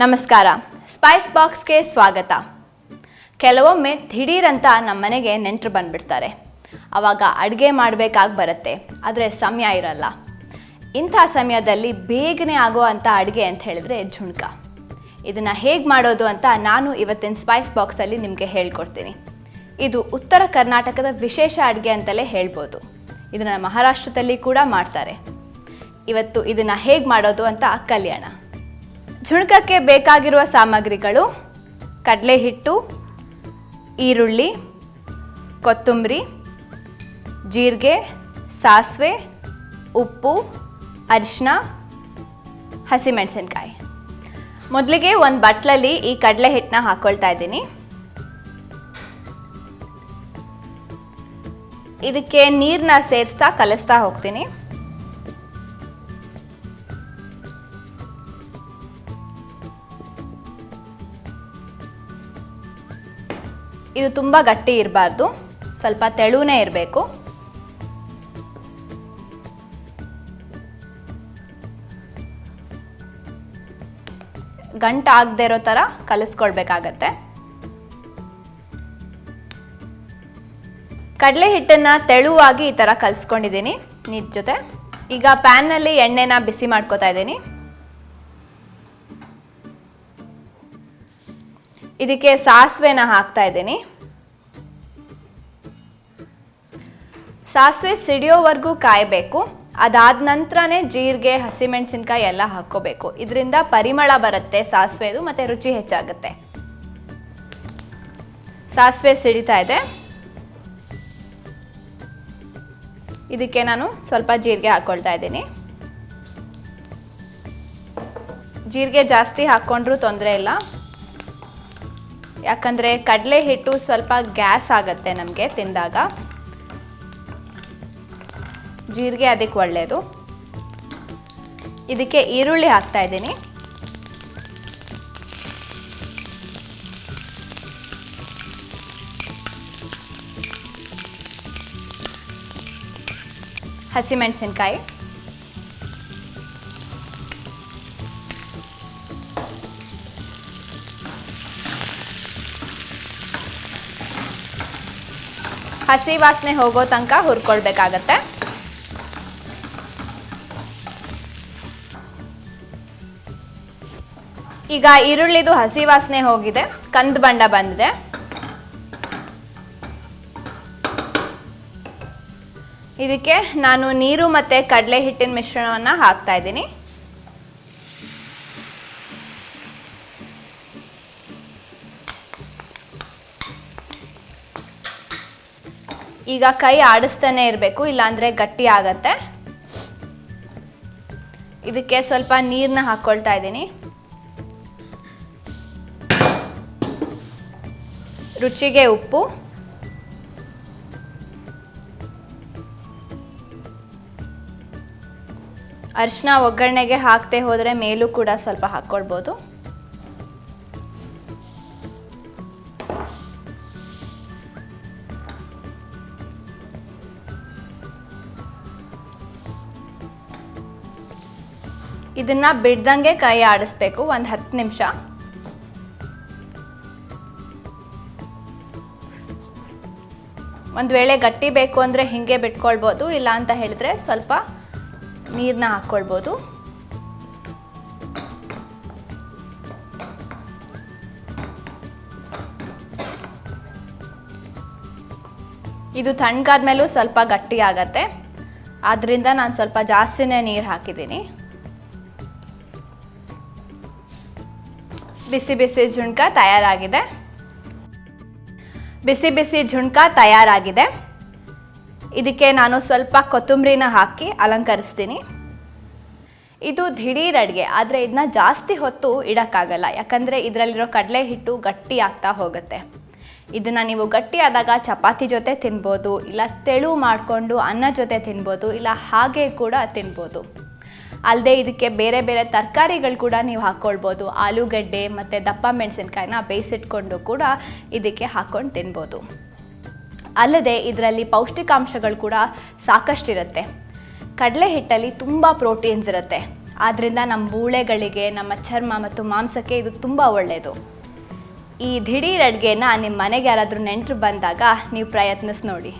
ನಮಸ್ಕಾರ. ಸ್ಪೈಸ್ ಬಾಕ್ಸ್ಗೆ ಸ್ವಾಗತ. ಕೆಲವೊಮ್ಮೆ ದಿಢೀರಂತ ನಮ್ಮ ಮನೆಗೆ ನೆಂಟರು ಬಂದುಬಿಡ್ತಾರೆ. ಆವಾಗ ಅಡುಗೆ ಮಾಡಬೇಕಾಗಿ ಬರುತ್ತೆ, ಆದರೆ ಸಮಯ ಇರಲ್ಲ. ಇಂಥ ಸಮಯದಲ್ಲಿ ಬೇಗನೆ ಆಗೋ ಅಂಥ ಅಡುಗೆ ಅಂತ ಹೇಳಿದ್ರೆ ಝುಣ್ಕ. ಇದನ್ನು ಹೇಗೆ ಮಾಡೋದು ಅಂತ ನಾನು ಇವತ್ತಿನ ಸ್ಪೈಸ್ ಬಾಕ್ಸಲ್ಲಿ ನಿಮಗೆ ಹೇಳ್ಕೊಡ್ತೀನಿ. ಇದು ಉತ್ತರ ಕರ್ನಾಟಕದ ವಿಶೇಷ ಅಡುಗೆ ಅಂತಲೇ ಹೇಳ್ಬೋದು. ಇದನ್ನು ಮಹಾರಾಷ್ಟ್ರದಲ್ಲಿ ಕೂಡ ಮಾಡ್ತಾರೆ. ಇವತ್ತು ಇದನ್ನು ಹೇಗೆ ಮಾಡೋದು ಅಂತ ಕಲಿಯೋಣ. ಝುಣ್ಕಕ್ಕೆ ಬೇಕಾಗಿರುವ ಸಾಮಗ್ರಿಗಳು ಕಡಲೆ ಹಿಟ್ಟು ಈರುಳ್ಳಿ, ಕೊತ್ತಂಬರಿ, ಜೀರಿಗೆ, ಸಾಸಿವೆ, ಉಪ್ಪು ಅರಿಶಿನ ಹಸಿಮೆಣಸಿನ್ಕಾಯಿ. ಮೊದಲಿಗೆ ಒಂದು ಬಟ್ಲಲ್ಲಿ ಈ ಕಡಲೆ ಹಿಟ್ಟನ್ನ ಹಾಕ್ಕೊಳ್ತಾ ಇದ್ದೀನಿ. ಇದಕ್ಕೆ ನೀರನ್ನ ಸೇರಿಸ್ತಾ ಕಲಿಸ್ತಾ ಹೋಗ್ತೀನಿ. ಇದು ತುಂಬ ಗಟ್ಟಿ ಇರಬಾರ್ದು. ಸ್ವಲ್ಪ ತೆಳುನೇ ಇರಬೇಕು. ಗಂಟು ಆಗದೆ ಇರೋ ಥರ ಕಲಿಸ್ಕೊಳ್ಬೇಕಾಗತ್ತೆ. ಕಡಲೆ ಹಿಟ್ಟನ್ನು ತೆಳುವಾಗಿ ಈ ಥರ ಕಲಿಸ್ಕೊಂಡಿದ್ದೀನಿ ನೀರ್ ಜೊತೆ. ಈಗ ಪ್ಯಾನ್ನಲ್ಲಿ ಎಣ್ಣೆನ ಬಿಸಿ ಮಾಡ್ಕೊತಾ ಇದ್ದೀನಿ. ಇದಕ್ಕೆ ಸಾಸಿವೆನ ಹಾಕ್ತಾ ಇದ್ದೀನಿ. ಸಾಸಿವೆ ಸಿಡಿಯೋವರೆಗೂ ಕಾಯಬೇಕು. ಅದಾದ ನಂತರನೇ ಜೀರಿಗೆ, ಹಸಿಮೆಣಸಿನ್ಕಾಯಿ ಎಲ್ಲ ಹಾಕ್ಕೋಬೇಕು. ಇದರಿಂದ ಪರಿಮಳ ಬರುತ್ತೆ ಸಾಸಿವೆದು ಮತ್ತು ರುಚಿ ಹೆಚ್ಚಾಗುತ್ತೆ. ಸಾಸಿವೆ ಸಿಡಿತಾ ಇದೆ. ಇದಕ್ಕೆ ನಾನು ಸ್ವಲ್ಪ ಜೀರಿಗೆ ಹಾಕ್ಕೊಳ್ತಾ ಇದ್ದೀನಿ. ಜೀರಿಗೆ ಜಾಸ್ತಿ ಹಾಕ್ಕೊಂಡ್ರೂ ತೊಂದರೆ ಇಲ್ಲ. ಯಾಕಂದರೆ ಕಡಲೆ ಹಿಟ್ಟು ಸ್ವಲ್ಪ ಗ್ಯಾಸ್ ಆಗುತ್ತೆ ನಮಗೆ ತಿಂದಾಗ. ಜೀರಿಗೆ ಅದಕ್ಕೆ ಒಳ್ಳೆಯದು ಇದಕ್ಕೆ ಈರುಳ್ಳಿ ಹಾಕ್ತಾ ಇದ್ದೀನಿ. ಹಸಿಮೆಣಸಿನ್ಕಾಯಿ. ಹಸಿ ವಾಸನೆ ಹೋಗೋ ತನಕ ಹುರ್ಕೊಳ್ಬೇಕಾಗತ್ತೆ. ಈಗ ಈರುಳ್ಳಿದು ಹಸಿ ವಾಸನೆ ಹೋಗಿದೆ, ಕಂದ್ ಬಣ್ಣ ಬಂದಿದೆ. ಇದಕ್ಕೆ ನಾನು ನೀರು ಮತ್ತು ಕಡಲೆ ಹಿಟ್ಟಿನ ಮಿಶ್ರಣವನ್ನು ಹಾಕ್ತಾ ಇದ್ದೀನಿ. ಈಗ ಕೈ ಆಡಿಸ್ತಾನೆ ಇರಬೇಕು, ಇಲ್ಲಾಂದರೆ ಗಟ್ಟಿ ಆಗತ್ತೆ. ಇದಕ್ಕೆ ಸ್ವಲ್ಪ ನೀರನ್ನ ಹಾಕ್ಕೊಳ್ತಾ ಇದ್ದೀನಿ. ರುಚಿಗೆ ಉಪ್ಪು. ಅರಿಶಿನ ಒಗ್ಗರಣೆಗೆ ಹಾಕ್ತೇ ಹೋದರೆ ಮೇಲೂ ಕೂಡ ಸ್ವಲ್ಪ ಹಾಕ್ಕೊಳ್ಬೋದು ಇದನ್ನ ಬಿಡ್ದಂಗೆ ಕೈ ಆಡಿಸ್ಬೇಕು, ಒಂದು ಹತ್ತು ನಿಮಿಷ. ಒಂದು ವೇಳೆ ಗಟ್ಟಿ ಬೇಕು ಅಂದರೆ ಹಿಂಗೆ ಬಿಟ್ಕೊಳ್ಬೋದು, ಇಲ್ಲ ಅಂತ ಹೇಳಿದ್ರೆ ಸ್ವಲ್ಪ ನೀರನ್ನ ಹಾಕ್ಕೊಳ್ಬೋದು ಇದು ತಣ್ಣಗಾದ್ಮೇಲೂ ಸ್ವಲ್ಪ ಗಟ್ಟಿ ಆಗತ್ತೆ. ಆದ್ದರಿಂದ ನಾನು ಸ್ವಲ್ಪ ಜಾಸ್ತಿನೇ ನೀರು ಹಾಕಿದ್ದೀನಿ. ಬಿಸಿ ಬಿಸಿ ಝುಣ್ಕ ತಯಾರಾಗಿದೆ. ಬಿಸಿ ಬಿಸಿ ಝುಣ್ಕ ತಯಾರಾಗಿದೆ. ಇದಕ್ಕೆ ನಾನು ಸ್ವಲ್ಪ ಕೊತ್ತಂಬರಿನ ಹಾಕಿ ಅಲಂಕರಿಸ್ತೀನಿ. ಇದು ದಿಢೀರ್ ಅಡುಗೆ, ಆದರೆ ಇದನ್ನ ಜಾಸ್ತಿ ಹೊತ್ತು ಇಡೋಕ್ಕಾಗಲ್ಲ, ಯಾಕಂದರೆ ಇದರಲ್ಲಿರೋ ಕಡಲೆ ಹಿಟ್ಟು ಗಟ್ಟಿ ಆಗ್ತಾ ಹೋಗುತ್ತೆ. ಇದನ್ನು ನೀವು ಗಟ್ಟಿಯಾದಾಗ ಚಪಾತಿ ಜೊತೆ ತಿನ್ಬೋದು, ಇಲ್ಲ ತೆಳು ಮಾಡಿಕೊಂಡು ಅನ್ನ ಜೊತೆ ತಿನ್ಬೋದು, ಇಲ್ಲ ಹಾಗೆ ಕೂಡ ತಿನ್ಬೋದು. ಅಲ್ಲದೆ ಇದಕ್ಕೆ ಬೇರೆ ಬೇರೆ ತರಕಾರಿಗಳು ಕೂಡ ನೀವು ಹಾಕ್ಕೊಳ್ಬೋದು ಆಲೂಗಡ್ಡೆ ಮತ್ತು ದಪ್ಪ ಮೆಣಸಿನ್ಕಾಯಿನ ಬೇಯಿಸಿಟ್ಕೊಂಡು ಕೂಡ ಇದಕ್ಕೆ ಹಾಕ್ಕೊಂಡು ತಿನ್ಬೋದು. ಅಲ್ಲದೆ ಇದರಲ್ಲಿ ಪೌಷ್ಟಿಕಾಂಶಗಳು ಕೂಡ ಸಾಕಷ್ಟಿರುತ್ತೆ. ಕಡಲೆ ಹಿಟ್ಟಲ್ಲಿ ತುಂಬ ಪ್ರೋಟೀನ್ಸ್ ಇರುತ್ತೆ. ಆದ್ದರಿಂದ ನಮ್ಮ ಮೂಳೆಗಳಿಗೆ, ನಮ್ಮ ಚರ್ಮ ಮತ್ತು ಮಾಂಸಕ್ಕೆ ಇದು ತುಂಬ ಒಳ್ಳೆಯದು ಈ ದಿಢೀರ್ ಅಡುಗೆನ ನಿಮ್ಮ ಮನೆಗೆ ಯಾರಾದರೂ ನೆಂಟರು ಬಂದಾಗ ನೀವು ಪ್ರಯತ್ನಿಸಿ ನೋಡಿ.